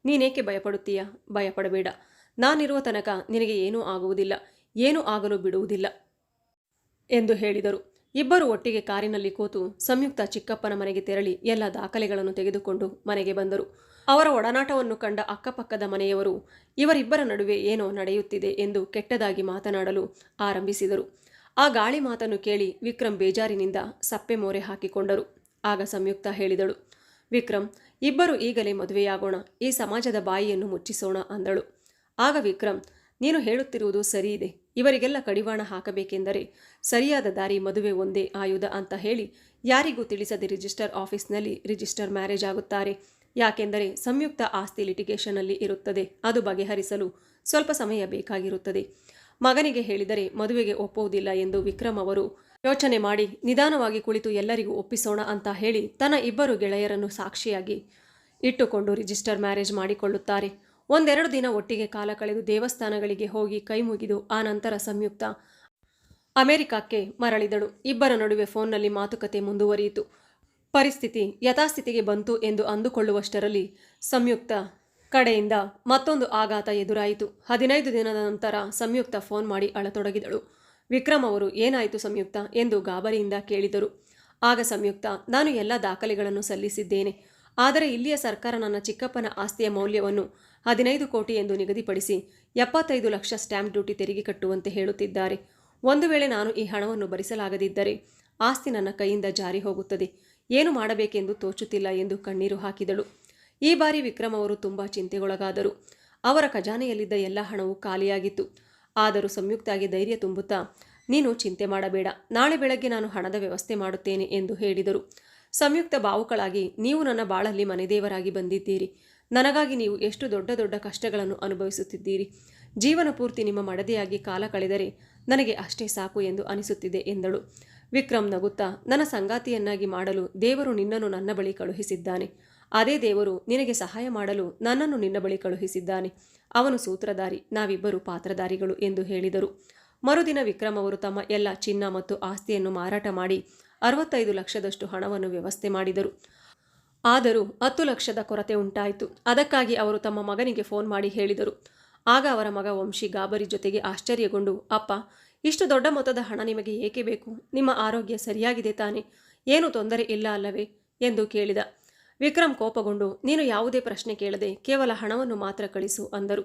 ನೀನೇಕೆ ಭಯಪಡುತ್ತೀಯಾ? ಭಯಪಡಬೇಡ. ನಾನಿರುವ ತನಕ ನಿನಗೆ ಏನೂ ಆಗುವುದಿಲ್ಲ, ಏನೂ ಆಗಲು ಬಿಡುವುದಿಲ್ಲ ಎಂದು ಹೇಳಿದರು. ಇಬ್ಬರು ಒಟ್ಟಿಗೆ ಕಾರಿನಲ್ಲಿ ಕೂತು ಸಂಯುಕ್ತ ಚಿಕ್ಕಪ್ಪನ ಮನೆಗೆ ತೆರಳಿ ಎಲ್ಲ ದಾಖಲೆಗಳನ್ನು ತೆಗೆದುಕೊಂಡು ಮನೆಗೆ ಬಂದರು. ಅವರ ಒಡನಾಟವನ್ನು ಕಂಡ ಅಕ್ಕಪಕ್ಕದ ಮನೆಯವರು, ಇವರಿಬ್ಬರ ನಡುವೆ ಏನೋ ನಡೆಯುತ್ತಿದೆ ಎಂದು ಕೆಟ್ಟದಾಗಿ ಮಾತನಾಡಲು ಆರಂಭಿಸಿದರು. ಆ ಗಾಳಿ ಮಾತನ್ನು ಕೇಳಿ ವಿಕ್ರಮ್ ಬೇಜಾರಿನಿಂದ ಸಪ್ಪೆ ಮೋರೆ ಹಾಕಿಕೊಂಡರು. ಆಗ ಸಂಯುಕ್ತ ಹೇಳಿದಳು ವಿಕ್ರಮ್ ಇಬ್ಬರು ಈಗಲೇ ಮದುವೆಯಾಗೋಣ, ಈ ಸಮಾಜದ ಬಾಯಿಯನ್ನು ಮುಚ್ಚಿಸೋಣ ಅಂದಳು. ಆಗ ವಿಕ್ರಮ್ ನೀನು ಹೇಳುತ್ತಿರುವುದು ಸರಿಯಿದೆ. ಇವರಿಗೆಲ್ಲ ಕಡಿವಾಣ ಹಾಕಬೇಕೆಂದರೆ ಸರಿಯಾದ ದಾರಿ ಮದುವೆ ಒಂದೇ ಆಯುಧ ಅಂತ ಹೇಳಿ ಯಾರಿಗೂ ತಿಳಿಸದೆ ರಿಜಿಸ್ಟರ್ ಆಫೀಸ್ನಲ್ಲಿ ರಿಜಿಸ್ಟರ್ ಮ್ಯಾರೇಜ್ ಆಗುತ್ತಾರೆ. ಯಾಕೆಂದರೆ ಸಂಯುಕ್ತ ಆಸ್ತಿ ಲಿಟಿಗೇಷನ್ನಲ್ಲಿ ಇರುತ್ತದೆ, ಅದು ಬಗೆಹರಿಸಲು ಸ್ವಲ್ಪ ಸಮಯ ಬೇಕಾಗಿರುತ್ತದೆ. ಮಗನಿಗೆ ಹೇಳಿದರೆ ಮದುವೆಗೆ ಒಪ್ಪುವುದಿಲ್ಲ ಎಂದು ವಿಕ್ರಮ್ ಅವರು ಯೋಚನೆ ಮಾಡಿ, ನಿಧಾನವಾಗಿ ಕುಳಿತು ಎಲ್ಲರಿಗೂ ಒಪ್ಪಿಸೋಣ ಅಂತ ಹೇಳಿ ತನ್ನ ಇಬ್ಬರು ಗೆಳೆಯರನ್ನು ಸಾಕ್ಷಿಯಾಗಿ ಇಟ್ಟುಕೊಂಡು ರಿಜಿಸ್ಟರ್ ಮ್ಯಾರೇಜ್ ಮಾಡಿಕೊಳ್ಳುತ್ತಾರೆ. ಒಂದೆರಡು ದಿನ ಒಟ್ಟಿಗೆ ಕಾಲ ಕಳೆದು ದೇವಸ್ಥಾನಗಳಿಗೆ ಹೋಗಿ ಕೈ ಮುಗಿದು ಆ ನಂತರ ಸಂಯುಕ್ತ ಅಮೆರಿಕಕ್ಕೆ ಮರಳಿದಳು. ಇಬ್ಬರ ನಡುವೆ ಫೋನ್ನಲ್ಲಿ ಮಾತುಕತೆ ಮುಂದುವರಿಯಿತು. ಪರಿಸ್ಥಿತಿ ಯಥಾಸ್ಥಿತಿಗೆ ಬಂತು ಎಂದು ಅಂದುಕೊಳ್ಳುವಷ್ಟರಲ್ಲಿ ಸಂಯುಕ್ತ ಕಡೆಯಿಂದ ಮತ್ತೊಂದು ಆಘಾತ ಎದುರಾಯಿತು. ಹದಿನೈದು ದಿನದ ನಂತರ ಸಂಯುಕ್ತ ಫೋನ್ ಮಾಡಿ ಅಳತೊಡಗಿದಳು. ವಿಕ್ರಮ್ ಅವರು, ಏನಾಯಿತು ಸಂಯುಕ್ತ? ಎಂದು ಗಾಬರಿಯಿಂದ ಕೇಳಿದರು. ಆಗ ಸಂಯುಕ್ತ, ನಾನು ಎಲ್ಲ ದಾಖಲೆಗಳನ್ನು ಸಲ್ಲಿಸಿದ್ದೇನೆ. ಆದರೆ ಇಲ್ಲಿಯ ಸರ್ಕಾರ ನನ್ನ ಚಿಕ್ಕಪ್ಪನ ಆಸ್ತಿಯ ಮೌಲ್ಯವನ್ನು ಹದಿನೈದು ಕೋಟಿ ಎಂದು ನಿಗದಿಪಡಿಸಿ ಎಪ್ಪತ್ತೈದು ಲಕ್ಷ ಸ್ಟ್ಯಾಂಪ್ ಡ್ಯೂಟಿ ತೆರಿಗೆ ಕಟ್ಟುವಂತೆ ಹೇಳುತ್ತಿದ್ದಾರೆ. ಒಂದು ವೇಳೆ ನಾನು ಈ ಹಣವನ್ನು ಭರಿಸಲಾಗದಿದ್ದರೆ ಆಸ್ತಿ ನನ್ನ ಕೈಯಿಂದ ಜಾರಿ ಹೋಗುತ್ತದೆ. ಏನು ಮಾಡಬೇಕೆಂದು ತೋಚುತ್ತಿಲ್ಲ ಎಂದು ಕಣ್ಣೀರು ಹಾಕಿದಳು. ಈ ಬಾರಿ ವಿಕ್ರಮ್ ಅವರು ತುಂಬ ಚಿಂತೆಗೊಳಗಾದರು. ಅವರ ಖಜಾನೆಯಲ್ಲಿದ್ದ ಎಲ್ಲ ಹಣವು ಖಾಲಿಯಾಗಿತ್ತು. ಆದರೂ ಸಂಯುಕ್ತಾಗಿ ಧೈರ್ಯ ತುಂಬುತ್ತಾ, ನೀನು ಚಿಂತೆ ಮಾಡಬೇಡ, ನಾಳೆ ಬೆಳಗ್ಗೆ ನಾನು ಹಣದ ವ್ಯವಸ್ಥೆ ಮಾಡುತ್ತೇನೆ ಎಂದು ಹೇಳಿದರು. ಸಂಯುಕ್ತ ಬಾವುಕಳಾಗಿ, ನೀವು ನನ್ನ ಬಾಳಲ್ಲಿ ಮನೆದೇವರಾಗಿ ಬಂದಿದ್ದೀರಿ. ನನಗಾಗಿ ನೀವು ಎಷ್ಟು ದೊಡ್ಡ ದೊಡ್ಡ ಕಷ್ಟಗಳನ್ನು ಅನುಭವಿಸುತ್ತಿದ್ದೀರಿ. ಜೀವನ ಪೂರ್ತಿ ನಿಮ್ಮ ಮಡದಿಯಾಗಿ ಕಾಲ ಕಳೆದರೆ ನನಗೆ ಅಷ್ಟೇ ಸಾಕು ಎಂದು ಅನಿಸುತ್ತಿದೆ ಎಂದಳು. ವಿಕ್ರಮ್ ನಗುತ್ತಾ ನನ್ನ ಸಂಗಾತಿಯನ್ನಾಗಿ ಮಾಡಲು ದೇವರು ನಿನ್ನನ್ನು ನನ್ನ ಬಳಿ ಕಳುಹಿಸಿದ್ದಾನೆ. ಅದೇ ದೇವರು ನಿನಗೆ ಸಹಾಯ ಮಾಡಲು ನನ್ನನ್ನು ನಿನ್ನ ಬಳಿ ಕಳುಹಿಸಿದ್ದಾನೆ. ಅವನು ಸೂತ್ರಧಾರಿ, ನಾವಿಬ್ಬರು ಪಾತ್ರಧಾರಿಗಳು ಎಂದು ಹೇಳಿದರು. ಮರುದಿನ ವಿಕ್ರಮ್ ಅವರು ತಮ್ಮ ಎಲ್ಲ ಚಿನ್ನ ಮತ್ತು ಆಸ್ತಿಯನ್ನು ಮಾರಾಟ ಮಾಡಿ ಅರವತ್ತೈದು ಲಕ್ಷದಷ್ಟು ಹಣವನ್ನು ವ್ಯವಸ್ಥೆ ಮಾಡಿದರು. ಆದರೂ ಹತ್ತು ಲಕ್ಷದ ಕೊರತೆ ಉಂಟಾಯಿತು. ಅದಕ್ಕಾಗಿ ಅವರು ತಮ್ಮ ಮಗನಿಗೆ ಫೋನ್ ಮಾಡಿ ಹೇಳಿದರು. ಆಗ ಅವರ ಮಗ ವಂಶಿ ಗಾಬರಿ ಜೊತೆಗೆ ಆಶ್ಚರ್ಯಗೊಂಡು, ಅಪ್ಪ ಇಷ್ಟು ದೊಡ್ಡ ಮೊತ್ತದ ಹಣ ನಿಮಗೆ ಏಕೆ ಬೇಕು? ನಿಮ್ಮ ಆರೋಗ್ಯ ಸರಿಯಾಗಿದೆ ತಾನೆ. ಏನು ತೊಂದರೆ ಇಲ್ಲ ಅಲ್ಲವೇ? ಎಂದು ಕೇಳಿದ. ವಿಕ್ರಮ್ ಕೋಪಗೊಂಡು, ನೀನು ಯಾವುದೇ ಪ್ರಶ್ನೆ ಕೇಳದೆ ಕೇವಲ ಹಣವನ್ನು ಮಾತ್ರ ಕಳಿಸು ಅಂದರು.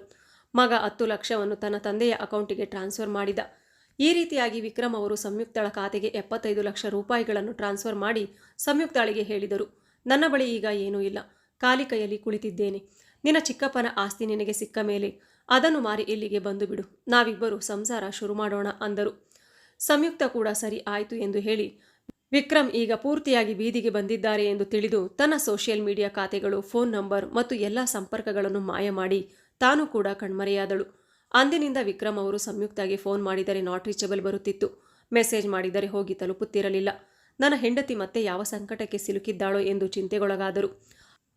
ಮಗ ಹತ್ತು ಲಕ್ಷವನ್ನು ತನ್ನ ತಂದೆಯ ಅಕೌಂಟಿಗೆ ಟ್ರಾನ್ಸ್ಫರ್ ಮಾಡಿದ. ಈ ರೀತಿಯಾಗಿ ವಿಕ್ರಮ್ ಅವರು ಸಂಯುಕ್ತಳ ಖಾತೆಗೆ ಎಪ್ಪತ್ತೈದು ಲಕ್ಷ ರೂಪಾಯಿಗಳನ್ನು ಟ್ರಾನ್ಸ್ಫರ್ ಮಾಡಿ ಸಂಯುಕ್ತಾಳಿಗೆ ಹೇಳಿದರು. ನನ್ನ ಬಳಿ ಈಗ ಏನೂ ಇಲ್ಲ. ಖಾಲಿ ಕೈಯಲ್ಲಿ ಕುಳಿತಿದ್ದೇನೆ. ನಿನ್ನ ಚಿಕ್ಕಪ್ಪನ ಆಸ್ತಿ ನಿನಗೆ ಸಿಕ್ಕ ಮೇಲೆ ಅದನ್ನು ಮಾರಿ ಇಲ್ಲಿಗೆ ಬಂದು ಬಿಡು. ನಾವಿಬ್ಬರು ಸಂಸಾರ ಶುರು ಮಾಡೋಣ ಅಂದರು. ಸಂಯುಕ್ತ ಕೂಡ ಸರಿ ಆಯಿತು ಎಂದು ಹೇಳಿ ವಿಕ್ರಮ್ ಈಗ ಪೂರ್ತಿಯಾಗಿ ಬೀದಿಗೆ ಬಂದಿದ್ದಾರೆ ಎಂದು ತಿಳಿದು ತನ್ನ ಸೋಷಿಯಲ್ ಮೀಡಿಯಾ ಖಾತೆಗಳು, ಫೋನ್ ನಂಬರ್ ಮತ್ತು ಎಲ್ಲ ಸಂಪರ್ಕಗಳನ್ನು ಮಾಯ ಮಾಡಿ ತಾನು ಕೂಡ ಕಣ್ಮರೆಯಾದಳು. ಅಂದಿನಿಂದ ವಿಕ್ರಮ್ ಅವರು ಸಂಯುಕ್ತಾಗಿ ಫೋನ್ ಮಾಡಿದರೆ ನಾಟ್ ರೀಚಬಲ್ ಬರುತ್ತಿತ್ತು. ಮೆಸೇಜ್ ಮಾಡಿದರೆ ಹೋಗಿ ತಲುಪುತ್ತಿರಲಿಲ್ಲ. ನನ್ನ ಹೆಂಡತಿ ಮತ್ತೆ ಯಾವ ಸಂಕಟಕ್ಕೆ ಸಿಲುಕಿದ್ದಾಳೋ ಎಂದು ಚಿಂತೆಗೊಳಗಾದರು.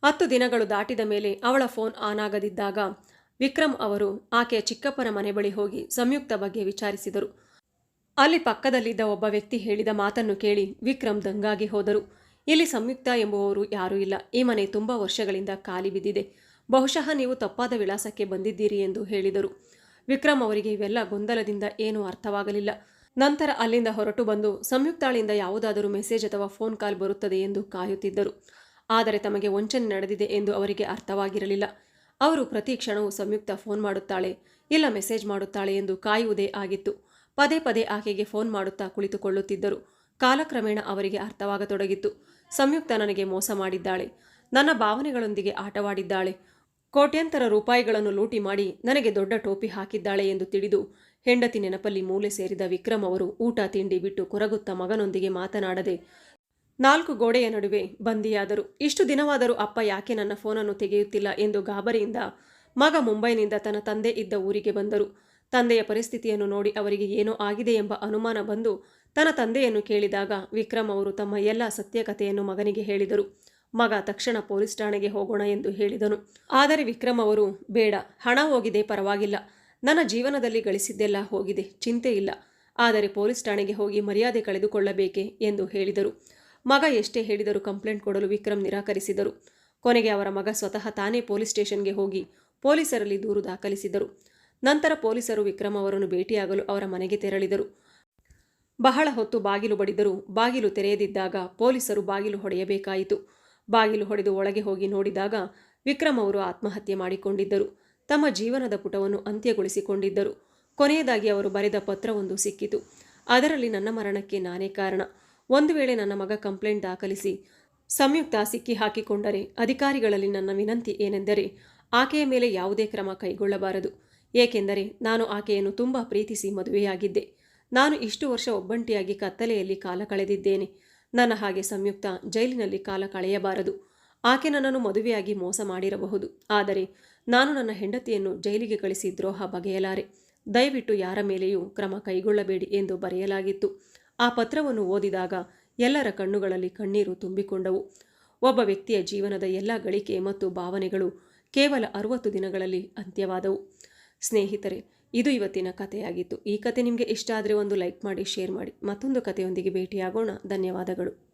ಹತ್ತು ದಿನಗಳು ದಾಟಿದ ಮೇಲೆ ಅವಳ ಫೋನ್ ಆನ್ ಆಗದಿದ್ದಾಗ ವಿಕ್ರಮ್ ಅವರು ಆಕೆಯ ಚಿಕ್ಕಪ್ಪನ ಮನೆ ಬಳಿ ಹೋಗಿ ಸಂಯುಕ್ತ ಬಗ್ಗೆ ವಿಚಾರಿಸಿದರು. ಅಲ್ಲಿ ಪಕ್ಕದಲ್ಲಿದ್ದ ಒಬ್ಬ ವ್ಯಕ್ತಿ ಹೇಳಿದ ಮಾತನ್ನು ಕೇಳಿ ವಿಕ್ರಮ್ ದಂಗಾಗಿ ಹೋದರು. ಇಲ್ಲಿ ಸಂಯುಕ್ತ ಎಂಬುವವರು ಯಾರೂ ಇಲ್ಲ. ಈ ಮನೆ ತುಂಬ ವರ್ಷಗಳಿಂದ ಖಾಲಿ ಬಿದ್ದಿದೆ. ಬಹುಶಃ ನೀವು ತಪ್ಪಾದ ವಿಳಾಸಕ್ಕೆ ಬಂದಿದ್ದೀರಿ ಎಂದು ಹೇಳಿದರು. ವಿಕ್ರಮ್ ಅವರಿಗೆ ಇವೆಲ್ಲ ಗೊಂದಲದಿಂದ ಏನೂ ಅರ್ಥವಾಗಲಿಲ್ಲ. ನಂತರ ಅಲ್ಲಿಂದ ಹೊರಟು ಬಂದು ಸಂಯುಕ್ತಾಳಿಂದ ಯಾವುದಾದರೂ ಮೆಸೇಜ್ ಅಥವಾ ಫೋನ್ ಕಾಲ್ ಬರುತ್ತದೆ ಎಂದು ಕಾಯುತ್ತಿದ್ದರು. ಆದರೆ ತಮಗೆ ವಂಚನೆ ನಡೆದಿದೆ ಎಂದು ಅವರಿಗೆ ಅರ್ಥವಾಗಿರಲಿಲ್ಲ. ಅವರು ಪ್ರತಿ ಕ್ಷಣವೂ ಸಂಯುಕ್ತ ಫೋನ್ ಮಾಡುತ್ತಾಳೆ, ಇಲ್ಲ ಮೆಸೇಜ್ ಮಾಡುತ್ತಾಳೆ ಎಂದು ಕಾಯುವುದೇ ಆಗಿತ್ತು. ಪದೇ ಪದೇ ಆಕೆಗೆ ಫೋನ್ ಮಾಡುತ್ತಾ ಕುಳಿತುಕೊಳ್ಳುತ್ತಿದ್ದರು. ಕಾಲಕ್ರಮೇಣ ಅವರಿಗೆ ಅರ್ಥವಾಗತೊಡಗಿತ್ತು. ಸಂಯುಕ್ತ ನನಗೆ ಮೋಸ ಮಾಡಿದ್ದಾಳೆ. ನನ್ನ ಭಾವನೆಗಳೊಂದಿಗೆ ಆಟವಾಡಿದ್ದಾಳೆ. ಕೋಟ್ಯಂತರ ರೂಪಾಯಿಗಳನ್ನು ಲೂಟಿ ಮಾಡಿ ನನಗೆ ದೊಡ್ಡ ಟೋಪಿ ಹಾಕಿದ್ದಾಳೆ ಎಂದು ತಿಳಿದು ಹೆಂಡತಿ ನೆನಪಲ್ಲಿ ಮೂಲೆ ಸೇರಿದ ವಿಕ್ರಮ್ ಅವರು ಊಟ ತಿಂಡಿ ಬಿಟ್ಟು ಕೊರಗುತ್ತ ಮಗನೊಂದಿಗೆ ಮಾತನಾಡದೆ ನಾಲ್ಕು ಗೋಡೆಯ ನಡುವೆ ಬಂದಿಯಾದರು. ಇಷ್ಟು ದಿನವಾದರೂ ಅಪ್ಪ ಯಾಕೆ ನನ್ನ ಫೋನನ್ನು ತೆಗೆಯುತ್ತಿಲ್ಲ ಎಂದು ಗಾಬರಿಯಿಂದ ಮಗ ಮುಂಬೈನಿಂದ ತನ್ನ ತಂದೆ ಇದ್ದ ಊರಿಗೆ ಬಂದರು. ತಂದೆಯ ಪರಿಸ್ಥಿತಿಯನ್ನು ನೋಡಿ ಅವರಿಗೆ ಏನೋ ಆಗಿದೆ ಎಂಬ ಅನುಮಾನ ಬಂದು ತನ್ನ ತಂದೆಯನ್ನು ಕೇಳಿದಾಗ ವಿಕ್ರಮ್ ಅವರು ತಮ್ಮ ಎಲ್ಲ ಸತ್ಯಕಥೆಯನ್ನು ಮಗನಿಗೆ ಹೇಳಿದರು. ಮಗ ತಕ್ಷಣ ಪೊಲೀಸ್ ಠಾಣೆಗೆ ಹೋಗೋಣ ಎಂದು ಹೇಳಿದನು. ಆದರೆ ವಿಕ್ರಮ್ ಅವರು, ಬೇಡ, ಹಣ ಹೋಗಿದೆ, ಪರವಾಗಿಲ್ಲ. ನನ್ನ ಜೀವನದಲ್ಲಿ ಗಳಿಸಿದ್ದೆಲ್ಲ ಹೋಗಿದೆ, ಚಿಂತೆ ಇಲ್ಲ. ಆದರೆ ಪೊಲೀಸ್ ಠಾಣೆಗೆ ಹೋಗಿ ಮರ್ಯಾದೆ ಕಳೆದುಕೊಳ್ಳಬೇಕೆ ಎಂದು ಹೇಳಿದರು. ಮಗ ಎಷ್ಟೇ ಹೇಳಿದರೂ ಕಂಪ್ಲೇಂಟ್ ಕೊಡಲು ವಿಕ್ರಮ್ ನಿರಾಕರಿಸಿದರು. ಕೊನೆಗೆ ಅವರ ಮಗ ಸ್ವತಃ ತಾನೇ ಪೊಲೀಸ್ ಸ್ಟೇಷನ್ಗೆ ಹೋಗಿ ಪೊಲೀಸರಲ್ಲಿ ದೂರು ದಾಖಲಿಸಿದರು. ನಂತರ ಪೊಲೀಸರು ವಿಕ್ರಮ್ ಅವರನ್ನು ಭೇಟಿಯಾಗಲು ಅವರ ಮನೆಗೆ ತೆರಳಿದರು. ಬಹಳ ಹೊತ್ತು ಬಾಗಿಲು ಬಡಿದರು ಬಾಗಿಲು ತೆರೆಯದಿದ್ದಾಗ ಪೊಲೀಸರು ಬಾಗಿಲು ಹೊಡೆಯಬೇಕಾಯಿತು. ಬಾಗಿಲು ಹೊಡೆದು ಒಳಗೆ ಹೋಗಿ ನೋಡಿದಾಗ ವಿಕ್ರಮ್ ಅವರು ಆತ್ಮಹತ್ಯೆ ಮಾಡಿಕೊಂಡಿದ್ದರು. ತಮ್ಮ ಜೀವನದ ಪುಟವನ್ನು ಅಂತ್ಯಗೊಳಿಸಿಕೊಂಡಿದ್ದರು. ಕೊನೆಯದಾಗಿ ಅವರು ಬರೆದ ಪತ್ರವೊಂದು ಸಿಕ್ಕಿತು. ಅದರಲ್ಲಿ ನನ್ನ ಮರಣಕ್ಕೆ ನಾನೇ ಕಾರಣ. ಒಂದು ವೇಳೆ ನನ್ನ ಮಗ ಕಂಪ್ಲೇಂಟ್ ದಾಖಲಿಸಿ ಸಂಯುಕ್ತ ಸಿಕ್ಕಿ ಹಾಕಿಕೊಂಡರೆ ಅಧಿಕಾರಿಗಳಲ್ಲಿ ನನ್ನ ವಿನಂತಿ ಏನೆಂದರೆ ಆಕೆಯ ಮೇಲೆ ಯಾವುದೇ ಕ್ರಮ ಕೈಗೊಳ್ಳಬಾರದು. ಏಕೆಂದರೆ ನಾನು ಆಕೆಯನ್ನು ತುಂಬ ಪ್ರೀತಿಸಿ ಮದುವೆಯಾಗಿದ್ದೆ. ನಾನು ಇಷ್ಟು ವರ್ಷ ಒಬ್ಬಂಟಿಯಾಗಿ ಕತ್ತಲೆಯಲ್ಲಿ ಕಾಲ ಕಳೆದಿದ್ದೇನೆ. ನನ್ನ ಹಾಗೆ ಸಂಯುಕ್ತ ಜೈಲಿನಲ್ಲಿ ಕಾಲ ಕಳೆಯಬಾರದು. ಆಕೆ ನನ್ನನ್ನು ಮದುವೆಯಾಗಿ ಮೋಸ ಮಾಡಿರಬಹುದು. ಆದರೆ ನಾನು ನನ್ನ ಹೆಂಡತಿಯನ್ನು ಜೈಲಿಗೆ ಕಳಿಸಿ ದ್ರೋಹ ಬಗೆಯಲಾರೆ. ದಯವಿಟ್ಟು ಯಾರ ಮೇಲೆಯೂ ಕ್ರಮ ಕೈಗೊಳ್ಳಬೇಡಿ ಎಂದು ಬರೆಯಲಾಗಿತ್ತು. ಆ ಪತ್ರವನ್ನು ಓದಿದಾಗ ಎಲ್ಲರ ಕಣ್ಣುಗಳಲ್ಲಿ ಕಣ್ಣೀರು ತುಂಬಿಕೊಂಡವು. ಒಬ್ಬ ವ್ಯಕ್ತಿಯ ಜೀವನದ ಎಲ್ಲ ಗಳಿಕೆ ಮತ್ತು ಭಾವನೆಗಳು ಕೇವಲ ಅರುವತ್ತು ದಿನಗಳಲ್ಲಿ ಅಂತ್ಯವಾದವು. ಸ್ನೇಹಿತರೆ, ಇದು ಇವತ್ತಿನ ಕಥೆಯಾಗಿತ್ತು. ಈ ಕತೆ ನಿಮಗೆ ಇಷ್ಟ ಆದರೆ ಒಂದು ಲೈಕ್ ಮಾಡಿ, ಶೇರ್ ಮಾಡಿ. ಮತ್ತೊಂದು ಕಥೆಯೊಂದಿಗೆ ಭೇಟಿಯಾಗೋಣ. ಧನ್ಯವಾದಗಳು.